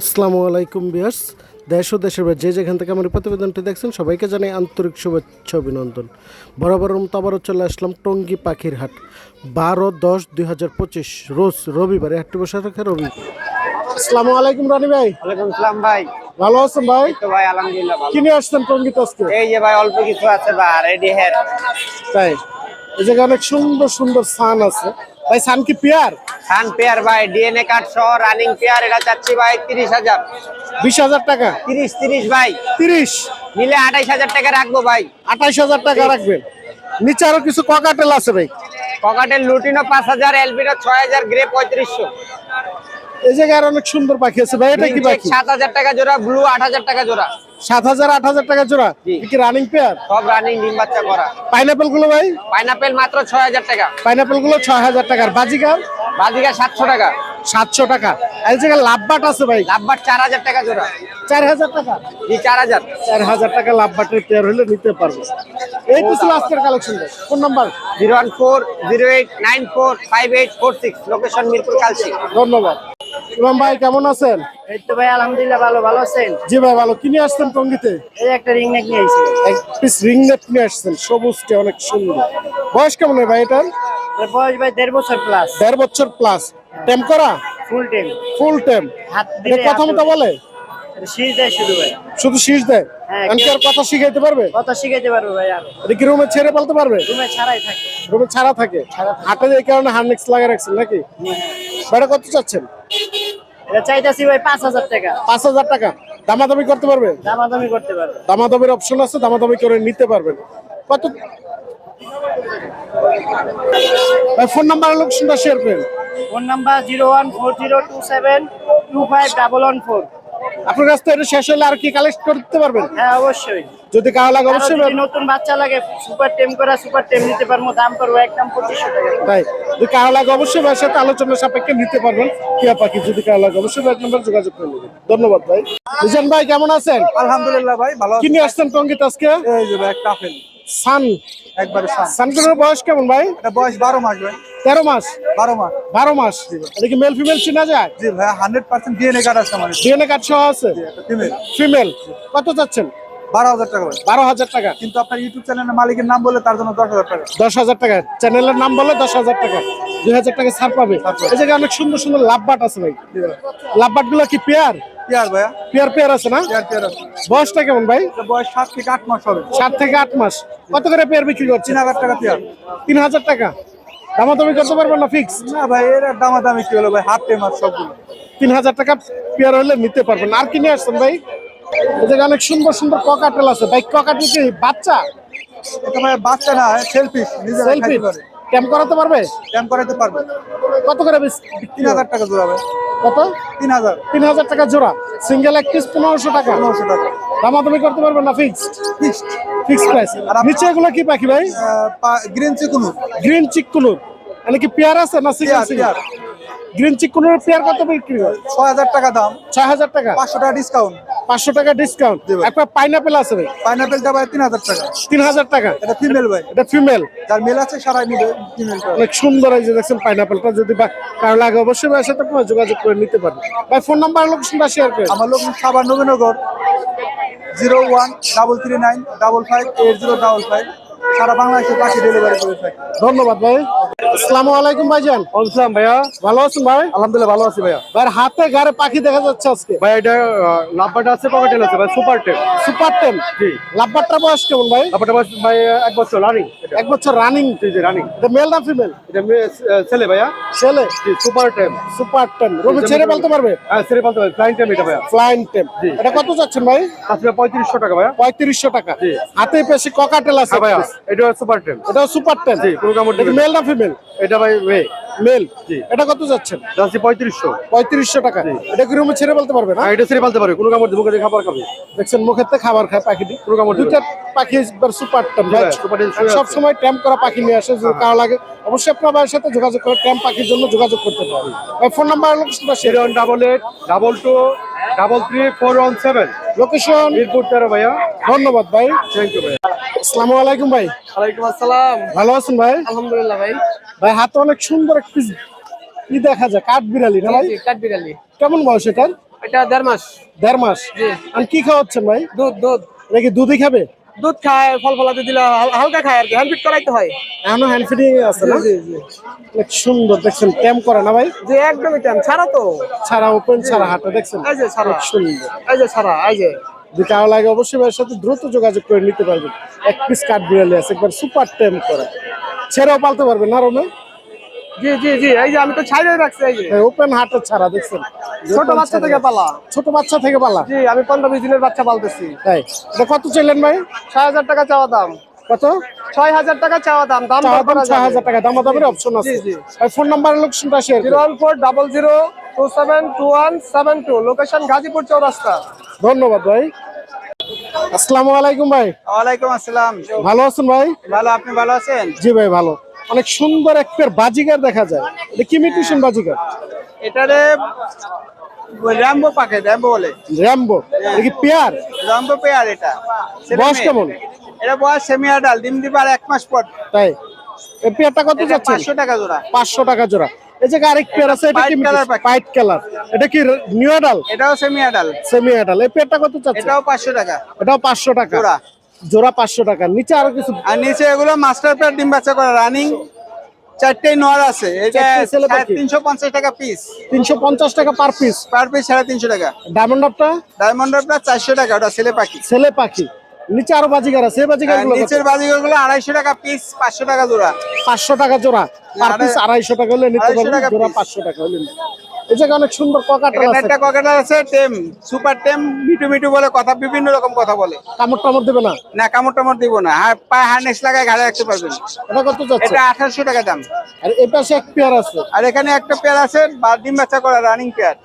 আসসালামু আলাইকুম বিয়ার্স দেশ ও দেশের যে যেখান থেকে আমার প্রতিবেদনটি দেখছেন সবাইকে জানাই আন্তরিক শুভেচ্ছা অভিনন্দন। বরাবর আবারও চলে আসলাম টঙ্গী পাখির হাট। বারো দশ দুই হাজার পঁচিশ রোজ রবিবারে হাটটি বসে রাখে রবি। আসসালামু আলাইকুম রানি ভাই। ওয়ালাইকুম সালাম ভাই। ভালো আছেন ভাই? তো ভাই আলহামদুলিল্লাহ ভালো। কিনে আসছেন টঙ্গীতে আজকে? এই যে ভাই অল্প কিছু আছে বা রেডি হেয়ার তাই। এই জায়গায় অনেক সুন্দর সুন্দর সান আছে। ভাই সান কি পিয়ার? সান পেয়ার ভাই ডিএনএ কার্ড সহ রানিং পেয়ার এটা চাচ্ছি ভাই তিরিশ হাজার। বিশ হাজার টাকা? তিরিশ তিরিশ ভাই। তিরিশ? নিলে আঠাইশ হাজার টাকা রাখব ভাই। আঠাইশ হাজার টাকা রাখবেন। নিচে আরও কিছু ককাটেল আছে ভাই? পকেটের লুটিনো পাঁচ হাজার এলবিনো ছয় হাজার গ্রে পঁয়ত্রিশশো। এই জায়গায় অনেক সুন্দর পাখি আছে ভাই এটা কি পাখি? সাত হাজার টাকা জোড়া ব্লু আট হাজার টাকা জোড়া। সাত হাজার আট হাজার টাকা জোড়া। কি রানিং পেয়ার সব রানিং ডিম বাচ্চা করা। পাইনাপেলগুলো ভাই? পাইনাপেল মাত্র ছয় হাজার টাকা। পাইনাপেলগুলো ছয় হাজার টাকার। বাজিকার বাজিকা সাতশো টাকা। সাতশো টাকা। এই জায়গায় লাভবাট আছে ভাই? লাভবার চার হাজার টাকা জোড়া। চার হাজার টাকা? জি চার হাজার। চার হাজার টাকা লাভবাটের পেয়ার হলে নিতে পারব। এই তো ছিল আজকের collection phone number zero one four zero eight nine four five eight four six. Location Mirpur Kalshi ধন্যবাদ। ইমাম ভাই কেমন আছেন? এই তো ভাই আলহামদুলিল্লাহ ভালো ভালো আছেন? জি ভাই ভালো। কিনে আসছেন টঙ্গিতে? এই একটা রিং নেক নিয়ে আইছি। এক পিস রিং নেক নিয়ে আসছেন সবুজটা অনেক সুন্দর। বয়স কেমন হয় ভাই এটার? বয়স ভাই দেড় বছর প্লাস দেড় বছর প্লাস টেম করা? ফুল টেম ফুল টেম হাত কথা মতো বলে? শীষ দেয় শুধু ভাই। শুধু শীষ দেয়? হ্যাঁ, আমি কি আর কথা শিখাইতে পারবে? কত শিখাইতে পারব ভাই আর। এটা কি রুমে ছেড়ে পালতে পারবে? রুমে ছাড়াই থাকে। রুমে ছাড়া থাকে? হাটে এই কারণে হার্নেক্স লাগিয়ে রাখছেন নাকি? ভাড়া কত চাচ্ছেন? এটা চাইতাছি ভাই পাঁচ হাজার টাকা। পাঁচ হাজার টাকা। দামাদামি করতে পারবে? দামাদামি করতে পারব। দামাদামির অপশন আছে দামাদামি করে নিতে পারবেন। কত? ভাই ফোন নাম্বার লোকেশনটা শেয়ার করেন। Phone number zero one four zero two seven two five double one four আপনার কাছ থেকে এটা শেষ হলে আর কি কালেক্ট করতে পারবেন? হ্যাঁ অবশ্যই। যদি কারও লাগে অবশ্যই নতুন বাচ্চা লাগে সুপার টেম করা সুপার টেম নিতে পারব দাম করব একদম পঁচিশশো টাকা। তাই যদি কারও লাগে অবশ্যই ভাইয়ের সাথে আলোচনা সাপেক্ষে নিতে পারবেন। টিয়া পাখি যদি কারও লাগে অবশ্যই ভাইয়ের নাম্বার যোগাযোগ করে নেবেন। ধন্যবাদ ভাই। মিজান ভাই কেমন আছেন? আলহামদুলিল্লাহ ভাই ভালো আছি। কি নিয়ে আসছেন টঙ্গিত আজকে? এই যে ভাই একটা আপেল। সান। একবারে সান। সানকুনের বয়স কেমন ভাই? এটা বয়স বারো মাস ভাই। তেরো মাস? বারো মাস। বারো মাস। এটা কি মেল ফিমেল চিনা যায়? জি ভাই হান্ড্রেড পার্সেন্ট ডিএনএ কার্ড আছে আমার ডিএনএ কার্ড সহ আছে? ফিমেল ফিমেল কত চাচ্ছেন? বারো হাজার টাকা ভাই। বারো হাজার টাকা। কিন্তু আপনার ইউটিউব চ্যানেলের মালিকের নাম বলে তার জন্য দশ হাজার টাকা। দশ হাজার টাকা। চ্যানেলের নাম বলে দশ হাজার টাকা। দুই হাজার টাকা ছাড় পাবে। এই জায়গায় অনেক সুন্দর সুন্দর লাভবাট আছে ভাই। লাভবাটগুলো কি পেয়ার পেয়ার ভাইয়া? পেয়ার পেয়ার আছে না? পেয়ার পেয়ার আছে। বয়সটা কেমন ভাই? এটা বয়স সাত থেকে আট মাস হবে। সাত থেকে আট মাস। কত করে পেয়ার বিক্রি করছেন? তিন হাজার টাকা পেয়ার। তিন হাজার টাকা। দামাদামি করতে পারবেন না ফিক্স না ভাই এর দামাদামি কি হলো ভাই? হাফ টেম আর সবগুলো। তিন হাজার টাকা পেয়ার হলে নিতে পারবেন। আর কি নিয়ে আসছেন ভাই? অনেক সুন্দর সুন্দর ককাটেল আছে। ভাই ককাটেল কি বাচ্চা? এটা ভাই বাচ্চা না সেলফি পারে। ক্যাম্প করাতে পারবে? ক্যাম্প করাতে পারবে। কত করে তিন হাজার টাকা জোড়া কত? তিন হাজার। তিন হাজার টাকা জোড়া। সিঙ্গেল এক পিস পনেরোশো টাকা। পনেরোশো টাকা। দামাদামি করতে পারবেন না? ফিক্সড ফিক্সড ফিক্সড প্রাইস আর নিচে এগুলো কি পাখি ভাই? গ্রিন চিকুলুর গ্রিন চিকুলুর মানে কি পেয়ার আছে না single single green cheek conure pair কত বিক্রি হয়? ছয় হাজার টাকা দাম। ছয় হাজার টাকা। পাঁচশো টাকা ডিসকাউন্ট পাঁচশো টাকা ডিসকাউন্ট একটা পাইনাপেল আছে ভাই? পাইনাপেলটা ভাই তিন হাজার টাকা। তিন হাজার টাকা। এটা ফিমেল ভাই। এটা ফিমেল যার মেল আছে সারাই নিবে ফিমেলটা অনেক সুন্দর এই যে দেখছেন পাইনাপেলটা যদি বা কারও লাগে অবশ্যই ভাইয়ের সাথে আপনারা যোগাযোগ করে নিতে পারবেন ভাই ফোন নাম্বার লোকেশনটা শেয়ার করে আমার লোক Savar Nabinagar zero one double three nine double five eight zero double five সারা বাংলাদেশে পাখি ডেলিভারি করে থাকি। ধন্যবাদ ভাই। আসসালামু আলাইকুম ভাইজান। বলছিলাম ভাইয়া। ভালো আছেন ভাই? আলহামদুলিল্লাহ ভালো আছি ভাইয়া। ভাই হাতে গাড়ে পাখি দেখা যাচ্ছে আজকে। ভাই এটা লাভবাটা আছে পকেটেল আছে ভাই সুপার টেপ সুপার টেন জি। লাভবারটার বয়স কেমন ভাই? লাভবাটা বয়স ভাই এক বছর রানিং এক বছর রানিং জি জি রানিং এটা মেল না ফিমেল এটা ছেলে ভাইয়া। ছেলে? জি সুপার টেপ সুপার টেন রবি ছেড়ে বলতে পারবে? হ্যাঁ ছেলে বলতে ভাই ফ্লাইং টেপ এটা ভাইয়া। ফ্লাইং টেন জি। এটা কত যাচ্ছেন ভাই? আজকে পঁয়ত্রিশশো টাকা ভাইয়া। পঁয়ত্রিশশো টাকা। জি। হাতে পেশি ককাটেল আছে হ্যাঁ ভাইয়া এটা সুপার টেপ এটা সুপার টেন জি কোনো কামড়। মেল না ফিমেল এটা ভাই মেল। এটা কত যাচ্ছেন? যাচ্ছি পঁয়ত্রিশশো। পঁয়ত্রিশশো টাকা। এটা কি রুমে ছেড়ে বলতে পারবে না? হ্যাঁ এটা ছেলে বলতে পারে কোনো কামড় মুখে খাবার খাবে। দেখছেন মুখেতে খাবার খায় পাখিটি। কোনো কামড় দুইটা পাখি একবার সুপার সব সময় ট্যাম্প করা পাখি নিয়ে আসে যদি কারও লাগে। অবশ্যই আপনার ভাইয়ের সাথে যোগাযোগ করে ট্যাম্প পাখির জন্য যোগাযোগ করতে পারবেন ফোন নাম্বার লোকেশনটা share double eight double two double three four one seven location Mirpur তেরো ভাইয়া। ধন্যবাদ ভাই। থ্যাংক ইউ আসসালামু আলাইকুম ভাই। ওয়ালাইকুম আসসালাম। ভালো আছেন ভাই? আলহামদুলিল্লাহ ভাই। ভাই হাতে অনেক সুন্দর একটি কি দেখা যায় কাঠ বিড়ালি না ভাই? কাঠবিড়ালি কেমন বয়স এটার? এটা দেড় মাস। দেড় মাস। আর কি খাওয়াচ্ছেন ভাই? দুধ দুধ। নাকি দুধই খাবে? দুধ খায় ফল ফলাতে দিলে হালকা খায় আর কি হ্যান্ড ফিট করাইতে হয়। এখনও হ্যান্ড ফিডিং আছে না? জি জি অনেক সুন্দর দেখছেন ট্যাম করে না ভাই? জি একদমই টাইম ছাড়া তো। ছাড়া ওপেন ছাড়া হাটে দেখছেন? এই যে ছাড়া। সুন্দর। এই যে ছাড়া এই যে। যদি লাগে অবশ্যই ভাইয়ের সাথে দ্রুত যোগাযোগ করে নিতে পারবেন। এক পিস কাঠ বিড়ালি আছে একবার সুপার ট্যাম করা। ছেড়েও পালতে পারবেন না রমে? জি জি জি এই যে আমি তো ছাইড়ে রাখছি এই যে। ওপেন হাটে ছাড়া দেখছেন? ছোট বাচ্চা থেকে পালা। ছোট বাচ্চা থেকে পালা। জি আমি পনেরো বিশ দিনের বাচ্চা পালতেছি। তাই এটা কত চাইলেন ভাই? ছয় হাজার টাকা চাওয়া দাম। কত? ছয় হাজার টাকা চাওয়া দাম। দাম ছয় হাজার টাকা। দাম দামের অপশন আছে। জি, জি। ফোন নাম্বার লোকেশনটা share zero one four double zero two seven two one seven two location Gazipur Chowrasta. ধন্যবাদ ভাই। আসসালামু আলাইকুম ভাই। ওয়ালাইকুম আসসালাম। ভালো আছেন ভাই? ভালো আপনি ভালো আছেন? জি ভাই ভালো। অনেক সুন্দর এক পেয়ার বাজিগার দেখা যায়। এটা কি মিউটেশন বাজিগার? এটারে র্যাম্বো পাকে র্যাম্বো বলে। র্যাম্বো। এটা কি পেয়ার? র্যাম্বো পেয়ার এটা। বয়স। কেমন? এটা বয়স সেমি আডাল ডিম দিবার এক মাস পর। তাই? এই পেয়ারটা কত যাচ্ছে? পাঁচশো টাকা জোড়া। পাঁচশো টাকা জোড়া। এই যে আরেক পেয়ার আছে এটা কি হোয়াইট কালার এটা কি নিউ অ্যাডাল এটাও সেমি আডাল সেমি অ্যাডাল এই পেয়ারটা কত চাচ্ছে এটাও পাঁচশো টাকা। এটাও পাঁচশো টাকা। জোড়া। জোড়া পাঁচশো টাকা। নিচে আরও কিছু আর নিচে এগুলো মাস্টার পেয়ার ডিম বাচ্চা করা রানিং। চারটে নর আছে। এটা। তিনশো পঞ্চাশ টাকা পিস তিনশো পঞ্চাশ টাকা পার পিস পার পিস সাড়ে তিনশো টাকা। ডায়মন্ড আপটা ডায়মন্ড আপনার চারশো টাকা ওটা ছেলে পাখি। ছেলে পাখি। নিচে আরও বাজিগার আছে। বাজিগার নিচের বাজিগুলো গুলো আড়াইশো টাকা পিস পাঁচশো টাকা জোড়া। পাঁচশো টাকা জোড়া। পার পিস আড়াইশো টাকা হলে নিতে পারবেন টাকা জোড়া পাঁচশো টাকা হলে জায়গায় অনেক সুন্দর ককাটাল আছে। একটা ককাটাল আছে টেম সুপার টেম মিটু মিটু বলে কথা বিভিন্ন রকম কথা বলে। কামড় টামড় দেবে না? না কামড় টামড় দিব না। আর পায়ে হার্নেস লাগায় ঘাড়ে রাখতে পারবেন। এটা কত যাচ্ছে? এটা আঠারোশো টাকা দাম। আর এই পাশে এক পেয়ার আছে। আর এখানে একটা পেয়ার আছে বা ডিম বাচ্চা করা রানিং পেয়ার।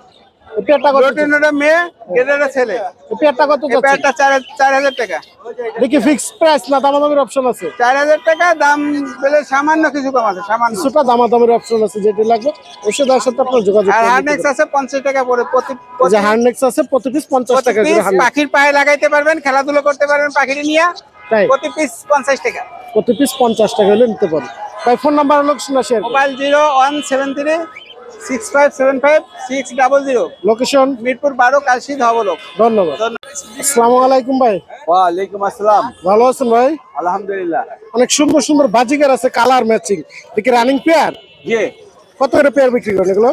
পেয়ারটা কত রোটিনোটা মেয়ে গেটের ছেলে। পেয়ারটা কত যাচ্ছে? পেয়ারটা টাকা। দেখি ফিক্স প্রাইস না দামাদামের অপশন আছে? চার হাজার টাকা দাম পেলে সামান্য কিছু কম আছে সামান্য। কিছুটা দামাদামের অপশন আছে যেটা লাগবে। অবশ্যই তার সাথে আপনার যোগাযোগ আর হার্নেক্স আছে পঞ্চাশ টাকা পড়ে প্রতি যে হার্নেক্স আছে প্রতি পিস পঞ্চাশ প্রতি টাকা করে পাখির পায়ে লাগাইতে পারবেন খেলাধুলো করতে পারবেন পাখির নিয়ে। তাই? প্রতি পিস পঞ্চাশ টাকা। প্রতি পিস পঞ্চাশ টাকা হলে নিতে পারেন। ভাই phone number location share mobile zero one seven three six five seven five six double zero. Location Mirpur বারো কালশি ধবলক। ধন্যবাদ। আসসালামু আলাইকুম ভাই। ওয়ালাইকুম আসসালাম। ভালো আছেন ভাই? আলহামদুলিল্লাহ। অনেক সুন্দর সুন্দর বাজিকার আছে কালার ম্যাচিং। দেখি রানিং পেয়ার জি। কত করে পেয়ার বিক্রি করেন এগুলো?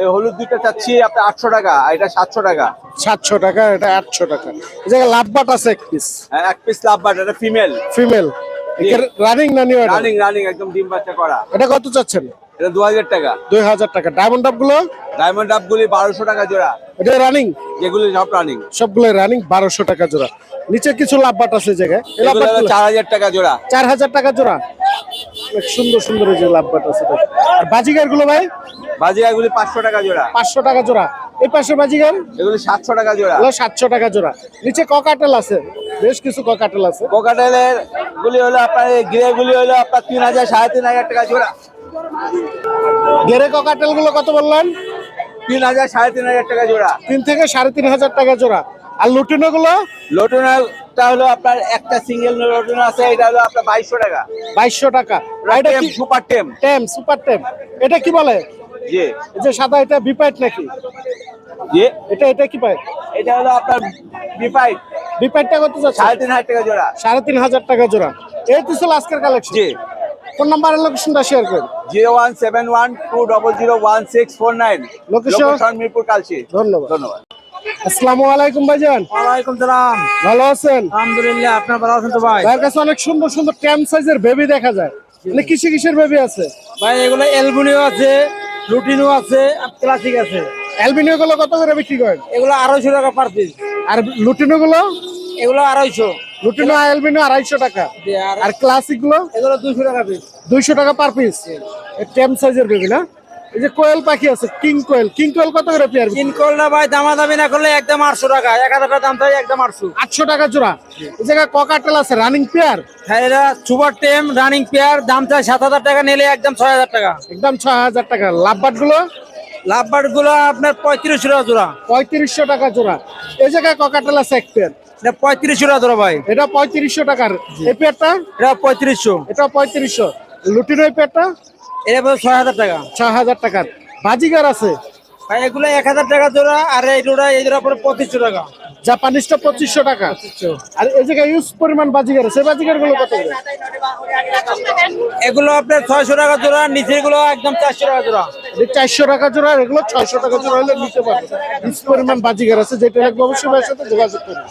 এই হলুদ দুইটা চাচ্ছি আপনার আটশো টাকা আর এটা সাতশো টাকা। সাতশো টাকা এটা আটশো টাকা। এই জায়গায় লাভ বাট আছে এক পিস হ্যাঁ, এক পিস লাভ বাট এটা ফিমেল ফিমেল রানিং না নিউ রানিং রানিং একদম ডিম বাচ্চা করা। এটা কত চাচ্ছেন? এটা দু হাজার টাকা। দুই হাজার টাকা। ডায়মন্ড আপগুলো? ডায়মন্ড আপগুলি বারোশো টাকা জোড়া। এটা রানিং যেগুলি সব রানিং সবগুলো রানিং বারোশো টাকা জোড়া। নিচে কিছু লাভ বাট আছে জায়গায়। এই লাভ এগুলো চার হাজার টাকা জোড়া। চার হাজার টাকা জোড়া। অনেক সুন্দর সুন্দর এই যে লাভবাট আছে আর বাজিগারগুলো ভাই? বাজিয়াগুলি পাঁচশো টাকা জোড়া। পাঁচশো টাকা জোড়া। এই পাশে বাজিগার? এগুলি সাতশো টাকা জোড়া। হলো সাতশো টাকা জোড়া। নিচে ককাটেল আছে। বেশ কিছু ককাটেল আছে। কোকাটেলের গুলি হলো আপনার গ্রে গুলি হলো আপনার তিন হাজার সাড়ে তিন হাজার টাকা জোড়া। গেরে ককাটেল কত বললেন? তিন হাজার সাড়ে তিন হাজার টাকা জোড়া। তিন থেকে সাড়ে তিন হাজার টাকা জোড়া। আর লুটিনো গুলো হলো আপনার একটা সিঙ্গেল লোটন আছে এটা হলো আপনার বাইশশো টাকা। বাইশশো টাকা। এটা কি সুপার টেম। টেম সুপার টেম। এটা কি বলে? জি। এই যে সাদা এটা বিপাইট নাকি? জি। এটা এটা কি এটা হলো আপনার বিপাইট বিপাইটটা কত সাড়ে তিন হাজার টাকা জোড়া। সাড়ে তিন হাজার টাকা জোড়া। এই তো ছিল আজকের কালেকশন জি। ফোন নাম্বারের লোকেশনটা শেয়ার করুন। Zero one seven one two double zero one six four nine. Location? Mirpur Kalshi. ধন্যবাদ। ধন্যবাদ। আসসালামু আলাইকুম ভাইজান। ওয়ালাইকুম সালাম। ভালো আছেন? আলহামদুলিল্লাহ আপনার ভালো আছেন তো ভাই? ভাইয়ের কাছে অনেক সুন্দর সুন্দর ট্যাম সাইজের বেবি দেখা যায়। মানে কিসে কিসের বেবি আছে? ভাই এগুলো এলবুনিও আছে লুটিনো আছে আর ক্লাসিক আছে। অ্যালবিনিও গুলো কত করে বিক্রি করেন? এগুলো আড়াইশো টাকা পার পিস আর লুটিনো গুলো এগুলো আড়াইশো। লুটিনো অ্যালবিনো আড়াইশো টাকা। আর ক্লাসিকগুলো? এগুলো দুশো টাকা পিস দুইশো টাকা পার পিস ট্যাম সাইজের বেবি না? এই যে কোয়েল পাখি আছে কিং কোয়েল। কিং কোয়েল কত করে পেয়ার তিন করলে ভাই দামাদামি না করলে একদম আটশো টাকা। এক হাজার টাকা দাম থাকে একদম আটশো। আটশো টাকা জোড়া। এই জায়গায় ককাটেল আছে রানিং পেয়ার হ্যাঁ এটা সুপার টেম রানিং পেয়ার দাম চাই সাত হাজার টাকা নিলে একদম ছয় হাজার টাকা। একদম ছয় হাজার টাকা। লাভবাটগুলো? লাভবারগুলো আপনার পঁয়ত্রিশশো টাকা জোড়া। পঁয়ত্রিশশো টাকা জোড়া। এই জায়গায় ককাটেল আছে এক পেয়ার এটা পঁয়ত্রিশশো টাকা ধরো ভাই। এটা পঁয়ত্রিশশো টাকার। এই পেয়ারটা? এটা পঁয়ত্রিশশো। এটা পঁয়ত্রিশশো। লুটিনো এই পেয়ারটা? এটা ছয় হাজার টাকা। ছয় হাজার টাকার। বাজিগার আছে। ভাই এগুলো এক হাজার টাকা জোড়া আর এই জোড়া এই জোড়া পরে পঁচিশশো টাকা। জাপানিজটা পঁচিশশো টাকা। আর এই জায়গায় ইউজ পরিমাণ বাজিগার আছে। বাজিগারগুলো কত এগুলো আপনার ছয়শো টাকা জোড়া নিচেরগুলো একদম চারশো টাকা জোড়া। চারশো টাকা জোড়া আর এগুলো ছয়শো টাকা জোড়া হলে নিতে পারবে। ইউজ পরিমাণ বাজিগার আছে। যেটা লাগবে অবশ্যই ভাইয়ের সাথে যোগাযোগ করুন।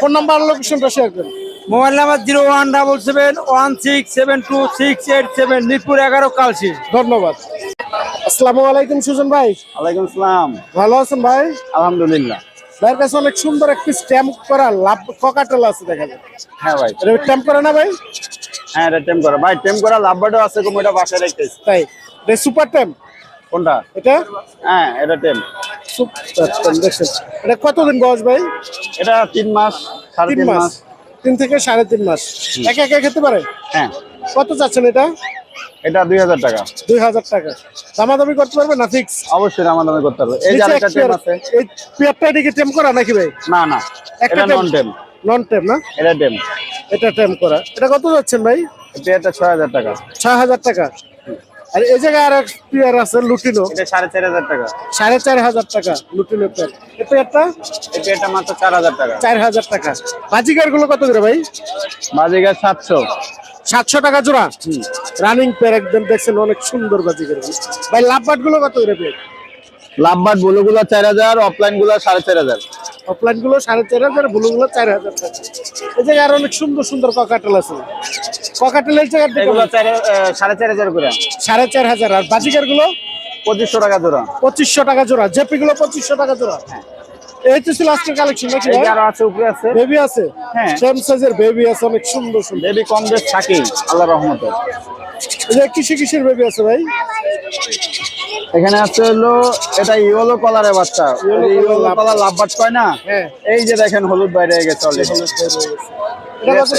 ফোন নাম্বার লোকেশনটা শেয়ার করুন। Mobile number zero one double seven one six seven two six eight seven Mirpur এগারো কালসি ধন্যবাদ। আসসালামু আলাইকুম সুজন ভাই। ওয়ালাইকুম আসসালাম ভালো আছেন ভাই? আলহামদুলিল্লাহ। ভাইয়ের কাছে অনেক সুন্দর একটি স্ট্যাম্প করা লাভ ককাটেল আছে দেখা যায়। হ্যাঁ ভাই। এটা স্ট্যাম্প করে না ভাই? হ্যাঁ এটা টেম করা। ভাই টেম করা লাভবার্ডও আছে কম এটা বাসায় রেখেছি। তাই? এটা সুপার ট্যাম্প কোনটা? এটা? হ্যাঁ এটা টেম সুপার ট্যাম্প দেখছেন। এটা কতদিন বয়স ভাই? এটা তিন মাস সাড়ে তিন মাস। তিন থেকে সাড়ে তিন মাস। একা একা খেতে পারে? হ্যাঁ। কত চাচ্ছেন এটা? এটা দুই হাজার টাকা। দুই হাজার টাকা। দামাদামি করতে পারবে না ফিক্স অবশ্যই আমার দামে করতে হবে এই যে আরেকটা টেম আছে। এই পেয়ারটা এদিকে টেম করা নাকি ভাই? না না। এটা নন টেম। নন টেম না? এটা টেম। এটা টেম করা। এটা কত যাচ্ছেন ভাই? ছয় হাজার টাকা। ছয় হাজার টাকা। আর এই জায়গায় আর এক পেয়ার আছে লুটিনো। এটা সাড়ে চার হাজার টাকা। সাড়ে চার হাজার টাকা লুটিনো পেয়ার। এই পেয়ারটা? এটা এটা মাত্র চার হাজার টাকা। চার হাজার টাকা। বাজিকারগুলো কত করে ভাই? বাজিগার সাতশো। সাতশো টাকা জোড়া। রানিং পেয়ার একদম দেখছেন অনেক সুন্দর বাজিকার ভাই লাভবাটগুলো কত করে পেয়ার লাভবার্ড ব্লুগুলো চার হাজার অফলাইনগুলো সাড়ে চার হাজার। অফলাইনগুলো সাড়ে চার হাজার ব্লু গুলো চার হাজার টাকা। এই জায়গায় আর অনেক সুন্দর সুন্দর ককাটেল আছে। ককাটেলের জায়গা সাড়ে চার হাজার করে। সাড়ে চার হাজার। আর বাজিকারগুলো পঁচিশশো টাকা জোড়া। পঁচিশশো টাকা জোড়া। জেপি গুলো পঁচিশশো টাকা জোড়া। এই তো ছিল আজকের কালেকশন নাকি ভাই? আরও আছে উপরে আছে। বেবি আছে? হ্যাঁ। সেম সাইজের বেবি আছে অনেক সুন্দর সুন্দর। বেবি কম বেশ থাকেই আল্লাহ রহমতে। যে কিসে কিসের বেবি আছে ভাই? এখানে আছে হলো এটা ইয়েলো কালারের বাচ্চা। ইয়েলো কালার লাভবাট কয় না? হ্যাঁ। এই যে দেখেন হলুদ বাইরে গেছে অলরেডি এটা কত?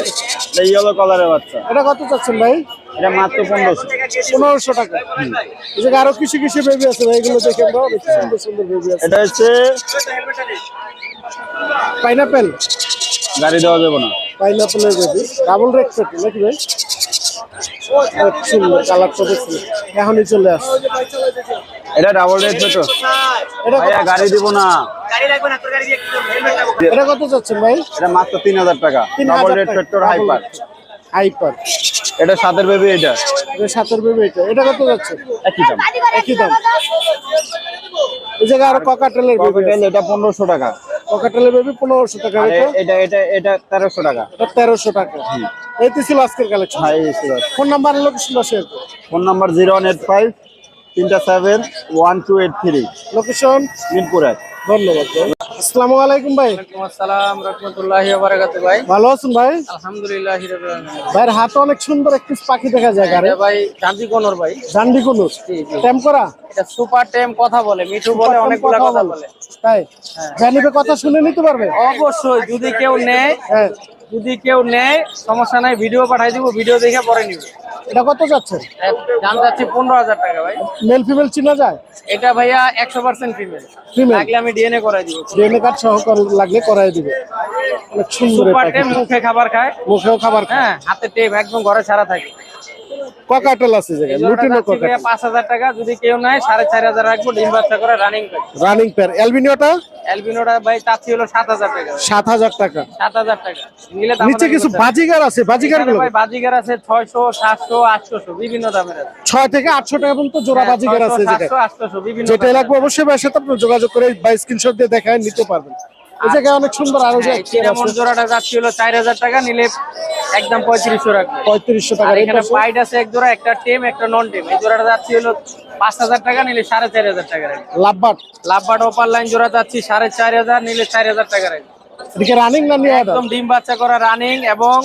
এটা ইয়েলো কালারের বাচ্চা। এটা কত চাচ্ছেন ভাই? এটা মাত্র পনেরোশো। পনেরোশো টাকা। এই আরও কিছু কিছু বেবি আছে ভাই এগুলো দেখেন দাও অনেক সুন্দর সুন্দর বেবি আছে। এটা হচ্ছে পাইনাপেল গাড়ি দেওয়া যাবে না। পাইনাপেলের বেবি ডাবল রেড পেটি নাকি ভাই? সুন্দর কালারটা দেখছি এখনই চলে আসছে এটা ডাবল রেড পেট্রোল এটা কত- গাড়ি দিব না। এটা কত চাচ্ছেন ভাই? এটা মাত্র তিন হাজার টাকা। ডাবল টাকা। পেট্রোল হাইপার হাইপার এটা সাতের বেবি এটা? এটা সাতের বেবি এটা। এটা কত যাচ্ছে? একই দাম। একই দাম। এই জায়গায় আরও ককাটেলের বেবি এটা পনেরোশো টাকা। ককাটেলের বেবি পনেরোশো টাকা এটা? এটা এটা তেরোশো টাকা। এটা তেরোশো টাকা। এই তো ছিল আজকের collection high sugar phone number share করুন phone number zero one eight five তিনটা seven one two eight three location Mirpur এক। ধন্যবাদ আসসালামু আলাইকুম ভাই। আসসালাম রহমতুল্লাহি বারাকাতু ভাই। ভালো আছেন ভাই? আলহামদুলিল্লাহ ভাইয়ের হাতে অনেক সুন্দর একটি পাখি দেখা যায় গাড়ি ভাই চাঁদি কোনর ভাই। জান্ডি কুনুর টেম করা? এটা সুপার টেম কথা বলে মিঠু বলে অনেকগুলা কথা বলে। তাই? জানিবে কথা শুনে নিতে পারবে? অবশ্যই যদি কেউ নেয় হ্যাঁ। যদি কেউ নেয় সমস্যা নাই ভিডিও পাঠাই দিব ভিডিও দেখে পরে নিবে। এটা কত যাচ্ছে? দাম যাচ্ছে পনেরো হাজার টাকা ভাই। মেল ফিমেল চিনা যায়? এটা ভাইয়া একশো পার্সেন্ট ফিমেল ফিমেল লাগলে আমি ডিএনএ করাই দিব। ডিএনএ কার্ড সহকার লাগলে করাই দিবে। অনেক সুন্দর মুখে খাবার খায়। মুখেও খাবার খায়। হ্যাঁ হাতে টেপ একদম ঘরে ছাড়া থাকে। ককাটেল আছে জায়গায় লুটিনো ককাটেল। পাঁচ হাজার টাকা যদি কেউ চার হাজার রাখব ডিম বাচ্চা করে রানিং রানিং পেয়ার অ্যালবিনিওটা অ্যালবিনোটা ভাই চাচ্ছি হলো সাত হাজার টাকা। সাত হাজার টাকা। সাত হাজার টাকা। নিলে দাম নিচে কিছু বাজিগার আছে? বাজিগারগুলো ভাই বাজিগার আছে ছয়শো সাতশো আটশোশো বিভিন্ন দামের আছে। ছয় থেকে আটশো টাকা পর্যন্ত জোড়া বাজিগার আছে যেটা। সাতশো আটশোশো বিভিন্ন যেটা লাগবে অবশ্যই ভাইয়ের সাথে আপনি যোগাযোগ করে বা স্ক্রিনশট দিয়ে দেখায় নিতে পারবেন। অনেক সুন্দর আরও জোড়াটা যাচ্ছি হলো চার হাজার টাকা নিলে একদম টাকা এখানে পাইড আছে এক জোড়া একটা টেম একটা নন টেম এই জোড়াটা যাচ্ছি হলো টাকা নিলে সাড়ে চার হাজার টাকা রাখবে লাভবাট। লাভবাট ওপার লাইন জোড়া যাচ্ছি সাড়ে চার হাজার নিলে চার হাজার টাকা রাখবে এদিকে রানিং না নিয়ে একদম ডিম বাচ্চা করা রানিং এবং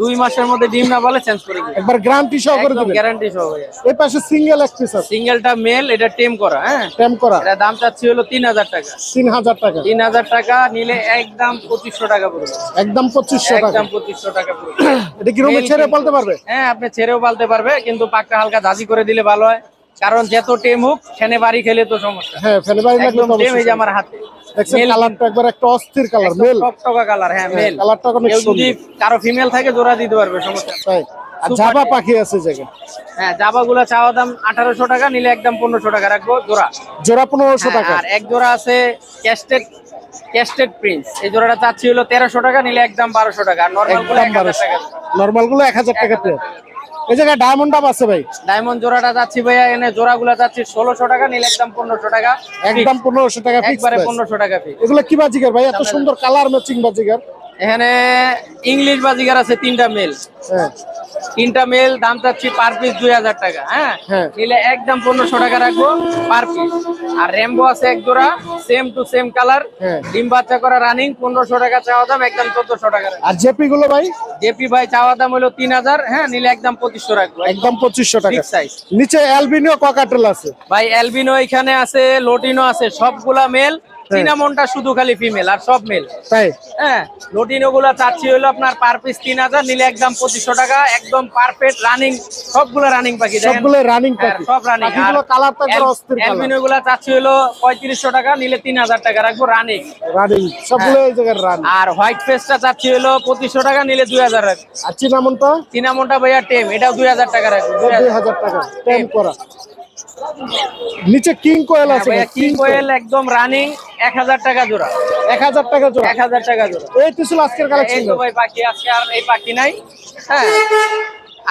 দুই মাসের মধ্যে ডিম না বলে চেঞ্জ করে একবার গ্রান্টি সহ করে দিবেন। গ্যারান্টি সহ এই পাশে সিঙ্গেল এক পিস আছে। সিঙ্গেলটা মেল এটা টেম করা হ্যাঁ? টেম করা। এটা দাম চাচ্ছি হলো তিন হাজার টাকা। তিন হাজার টাকা। তিন হাজার টাকা নিলে একদম পঁচিশশো টাকা পড়বে। একদম পঁচিশশো টাকা। একদম পঁচিশশো টাকা পড়বে। এটা কি রুমে ছেড়ে পালতে পারবে? হ্যাঁ আপনি ছেড়েও পালতে পারবে কিন্তু পাকটা হালকা ধাজি করে দিলে ভালো হয়। কারণ যত টেম হোক সেনে বাড়ি খেলে তো সমস্যা। হ্যাঁ ফেলে বাড়ি লাগলে আমার হাতে। দেখছেন Male. কালারটা একবার একটা অস্থির কালার একদম মেল টকটকা কালার হ্যাঁ মেল কালারটা অনেক যদি সুন্দর। কারও ফিমেল থাকে জোড়া দিতে পারবে সমস্যা তাই। আর জাবা পাখি আছে হ্যাঁ চাওয়া দাম টাকা নিলে একদম পনেরোশো টাকা রাখব জোড়া। জোড়া হ্যাঁ, টাকা। আর এক জোড়া আছে ক্যাস্টেড ক্যাস্টেড প্রিন্স এই জোড়াটা চাচ্ছি হলো তেরোশো টাকা নিলে একদম বারোশো টাকা। আর নর্মালগুলো একদম এক হাজার বারোশো। টাকা। নর্মালগুলো টাকা। এই জায়গায় ডায়মন্ড ডাব আছে ভাই। ডায়মন্ড জোড়াটা যাচ্ছি ভাইয়া এনে জোড়াগুলো যাচ্ছি ষোলোশো টাকা নিলে একদম পনেরোশো টাকা একদম পনেরোশো টাকা ফিক্স একবারে পনেরোশো টাকা এগুলো কি বাজিগার ভাই? এত সুন্দর কালার ম্যাচিং বাজিকার এখানে ইংলিশ বাজিগার আছে তিনটা মেল হ্যাঁ। তিনটা মেল দাম চাচ্ছি পার পিস দুই হাজার টাকা হ্যাঁ? হ্যাঁ। নিলে একদম পনেরোশো টাকা রাখব পার পিস আর র্যাম্বো আছে এক জোড়া সেম টু সেম কালার। ডিম বাচ্চা করা রানিং পনেরোশো টাকা চাওয়া দাম একদম চোদ্দশো টাকা আর জেপি গুলো ভাই? জেপি ভাই চাওয়া দাম হলো তিন হাজার হ্যাঁ নিলে একদম পঁচিশশো রাখব। একদম পঁচিশশো টাকা। সাইজ নিচে অ্যালবিনিও ককাটেল আছে। ভাই অ্যালবিনো এখানে আছে লোটিনো আছে সবগুলা মেল চিনামনটা শুধু খালি ফিমেল আর সব মেল তাই? হ্যাঁ লোটিনো গুলা চাচ্ছি হলো আপনার পার পিস তিন হাজার নিলে একদম পঁচিশশো টাকা একদম পারফেক্ট রানিং সবগুলো রানিং পাখি সবগুলো রানিং হ্যাঁ, পাখি। সব রানিং কালার তো অস্থির অ্যালবিনো গুলা চাচ্ছি হলো পঁয়ত্রিশশো টাকা নিলে তিন হাজার টাকা রাখব রানিং রানিং সবগুলো এই জায়গায় রানিং আর হোয়াইট ফেসটা চাচ্ছি হলো পঁচিশশো টাকা নিলে দুই হাজার রাখব। আর চিনামনটা চিনামনটা ভাইয়া টেম এটাও দুই হাজার টাকা রাখব দুই হাজার। টাকা টেন করা। নিচে কিং কোয়েল হ্যাঁ, আছে কিং কোয়েল। একদম রানিং এক হাজার টাকা জোড়া। এক হাজার টাকা জোড়া। এক হাজার টাকা জোড়া। এই তো ছিল আজকের এই কালেকশন তো ভাই পাখি আজকে আর এই পাখি নাই। হ্যাঁ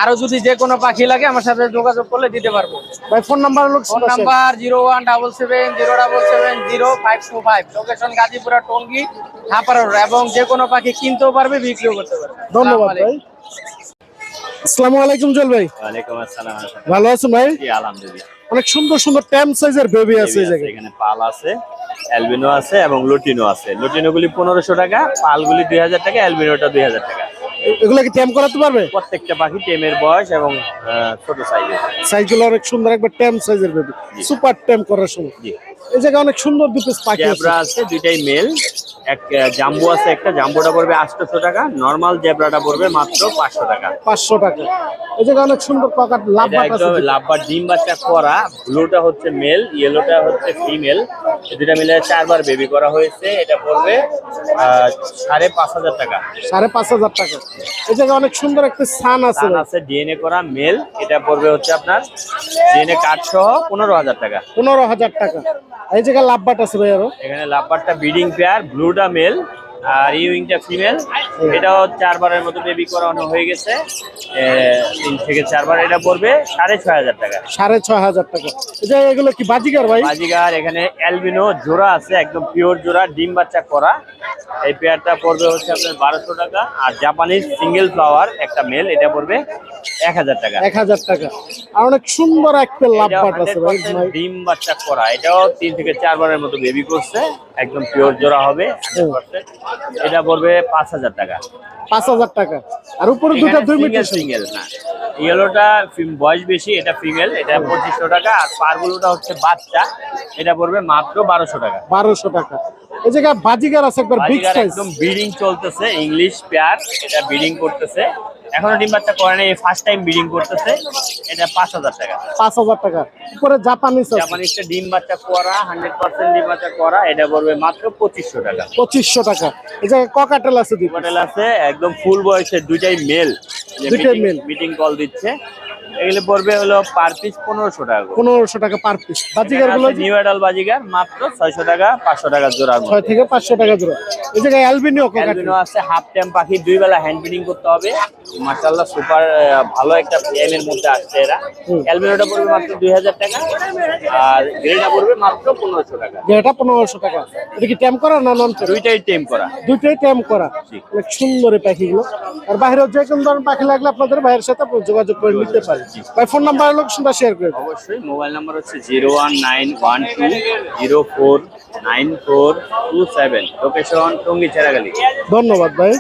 আরও যদি যে কোনো পাখি লাগে আমার সাথে যোগাযোগ করলে দিতে পারব। ভাই ফোন নাম্বার লোক phone number zero one double seven zero double seven zero five two five. Location Gazipura Tongi হাপার এবং যে কোনো পাখি কিনতেও পারবে বিক্রিও করতে পারবে। ধন্যবাদ আসসালামু ভাই। আসসালামু আলাইকুম জল ভাই। ওয়ালাইকুম আসসালাম ভালো আছেন ভাই? জি আলহামদুলিল্লাহ। অনেক সুন্দর সুন্দর ট্যাম সাইজের বেবি আছে এখানে পাল আছে অ্যালবিনো আছে এবং লুটিনো আছে। লুটিনো গুলি পনেরোশো টাকা পালগুলি দুই হাজার টাকা অ্যালবিনোটা দুই হাজার টাকা। এগুলা কি ট্যাম করাতে পারবে? প্রত্যেকটা পাখি টেমের বয়স এবং ছোট সাইজ সাইজগুলো অনেক সুন্দর একবার ট্যাম সাইজের বেবি সুপার ট্যাম করার সময়। এই জায়গায় অনেক সুন্দর দুটো পাখি আছে দুইটাই মেল এক জাম্বু আছে একটা জাম্বুটা পড়বে আটশোশো টাকা। নর্মাল জেব্রাটা পড়বে মাত্র পাঁচশো টাকা। পাঁচশো টাকা। এই জায়গায় অনেক সুন্দর একদম লাভবার ডিম বাচ্চা করা। ব্লুটা হচ্ছে মেল ইয়েলোটা হচ্ছে ফিমেল দুটা মিলে চারবার বেবি করা হয়েছে। এটা পড়বে সাড়ে পাঁচ হাজার টাকা। সাড়ে পাঁচ হাজার টাকা। এই জায়গায় অনেক সুন্দর একটা সান আছে। সান আছে ডিএনএ করা মেল এটা পড়বে হচ্ছে আপনার ডিএনএ কার্ড সহ পনেরো হাজার টাকা। পনেরো হাজার টাকা। এই জায়গায় লাভবাট আছে ভাই আরও? এখানে লাভবারটা ব্রিডিং পেয়ার, ব্লুটা মেল, আর ইউইংটা ফিমেল। এটাও চারবারের মতো বেবি করানো হয়ে গেছে। তিন থেকে চারবার এটা পড়বে সাড়ে ছয় হাজার টাকা। সাড়ে ছয় হাজার টাকা। জায়গায় এগুলো কি বাজিকার ভাই? বাজিগার এখানে অ্যালবিনো জোড়া আছে একদম পিওর জোড়া ডিম বাচ্চা করা। এই পেয়ারটা পড়বে হচ্ছে আপনার বারোশো টাকা। আর জাপানিজ সিঙ্গেল ফ্লাওয়ার একটা মেল এটা পড়বে এক হাজার টাকা। এক হাজার টাকা। আর অনেক সুন্দর একটা লাভবাট আছে ভাই ডিম বাচ্চা করা। এটাও তিন থেকে চারবারের মতো বেবি করছে। একদম পিওর জোড়া হবে এটা পড়বে পাঁচ হাজার টাকা। পাঁচ হাজার টাকা। আর উপরে দুটো দুই মিটার সিঙ্গেল না। ইয়েলোটা বয়স বেশি এটা ফিমেল এটা পঁচিশশো টাকা। আর পারগুলোটা হচ্ছে বাচ্চা এটা পড়বে মাত্র বারোশো টাকা। বারোশো টাকা। এই জায়গায় বাজিকার আছে একবার বিগ সাইজ একদম ব্রিডিং চলতেছে ইংলিশ পেয়ার এটা ব্রিডিং করতেছে। এখনও ডিম বাচ্চা করে নাই ফার্স্ট টাইম ব্রিডিং করতেছে। এটা পাঁচ হাজার টাকা। পাঁচ হাজার টাকা। উপরে জাপানিজ জাপানিজটা ডিম বাচ্চা করা হান্ড্রেড পার্সেন্ট ডিম বাচ্চা করা এটা পড়বে মাত্র পঁচিশশো টাকা। পঁচিশশো টাকা। এই জায়গায় ককাটেল আছে দুই হোটেল আছে একদম ফুল বয়সের দুইটাই মেল দুইটাই মেল মিটিং কল দিচ্ছে। এগুলো পড়বে হলো পার পিস পনেরোশো টাকা পনেরোশো টাকা পার পিস বাজিকারগুলো নিউ অ্যাডাল বাজিগার মাত্র ছয়শো টাকা পাঁচশো টাকা জোড়া ছয় থেকে পাঁচশো টাকা জোড়া। এই জায়গায় অ্যালবিনিও ককাটেল অ্যালবিনো আছে হাফ টাইম পাখি দুই বেলা হ্যান্ড ফিডিং করতে হবে। মাশাআল্লাহ সুপার ভালো একটা ফ্রেম মধ্যে আসছে এরা। অ্যালবিনোটা পড়বে মাত্র দুই হাজার টাকা আর গ্রেটা পড়বে মাত্র পনেরোশো টাকা। যেটা পনেরোশো টাকা। এটা কি ট্যাম করা না নন দুইটাই টেম করা। দুইটাই ট্যাম করা। অনেক সুন্দর এই পাখিগুলো। আর বাইরেও যে কোনো ধরনের পাখি লাগলে আপনাদের ভাইয়ের সাথে যোগাযোগ করে নিতে পারেন। ভাই ফোন নাম্বার লোকেশনটা শেয়ার করে। অবশ্যই মোবাইল নাম্বার হচ্ছে zero one nine one two zero four nine four two seven. Location Tongi Cheragali. ধন্যবাদ ভাই।